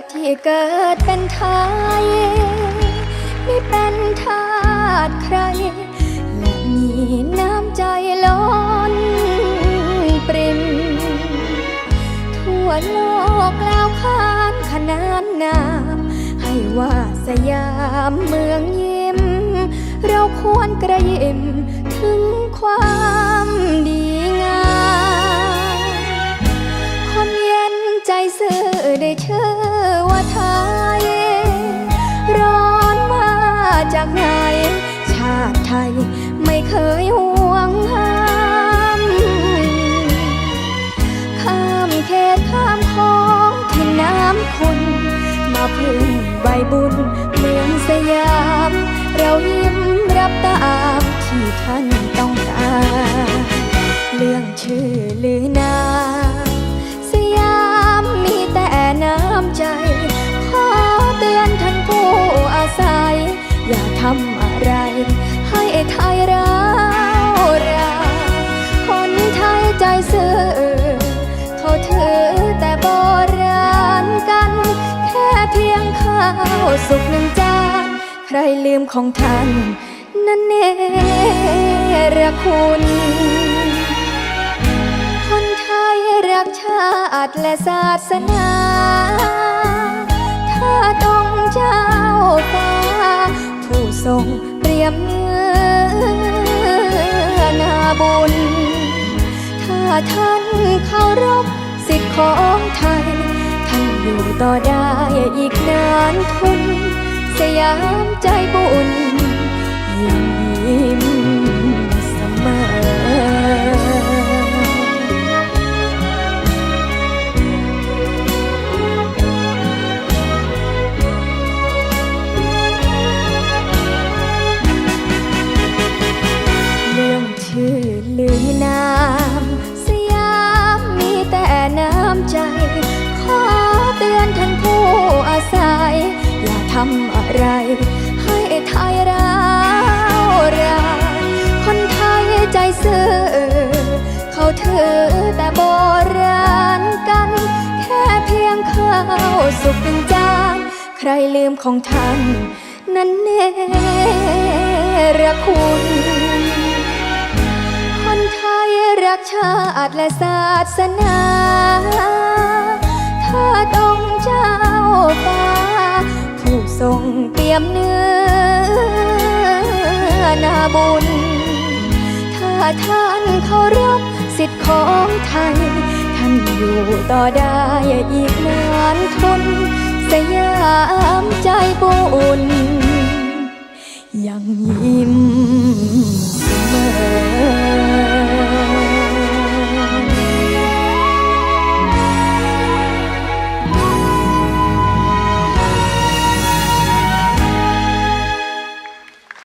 ดที่เกิดเป็นไทยไม่เป็นทาสใคร และมีน้ำใจล้นปริม ทั่วโลกแล้วข้านขนานนามให้ว่าสยามเมืองยิ้ม เราควรกระยิม บบุญเมืองสยาม เรายิ้มรับตามที่ท่านต้องการเรื่องชื่อลือนามสยามมีแต่น้ำใจ ขอเตือนท่านผู้อาศัย อย่าทำอะไรให้ไทยราาสุกหนึ่งจานใครลืมของท่านนั่นเนรคุณ คนไทยรักชาติและศาสนา ถ้าต้องเจ้าฟ้า ผู้ทรงเตรียมเนื้อนาบุญ ถ้าท่านเคารพสิทธิของไทย ท่านอยู่ต่อได้านทุน สยามใจบุญยังำอะไร ให้ไทยร้าวรานคนไทยใจซื่อเขาถือแต่โบราณกัน แค่เพียงข้าวสุกหนึ่งจานใครลืมของท่าน นั้นเนรคุณคนไทยรักชาติและศาสนาถ้า ยมเนื้อนาบุญ ถ้าท่านเคารพสิทธิ์ของไทย ท่านอยู่ต่อได้อีกนานทน สยามใจบุญยังยิ้ม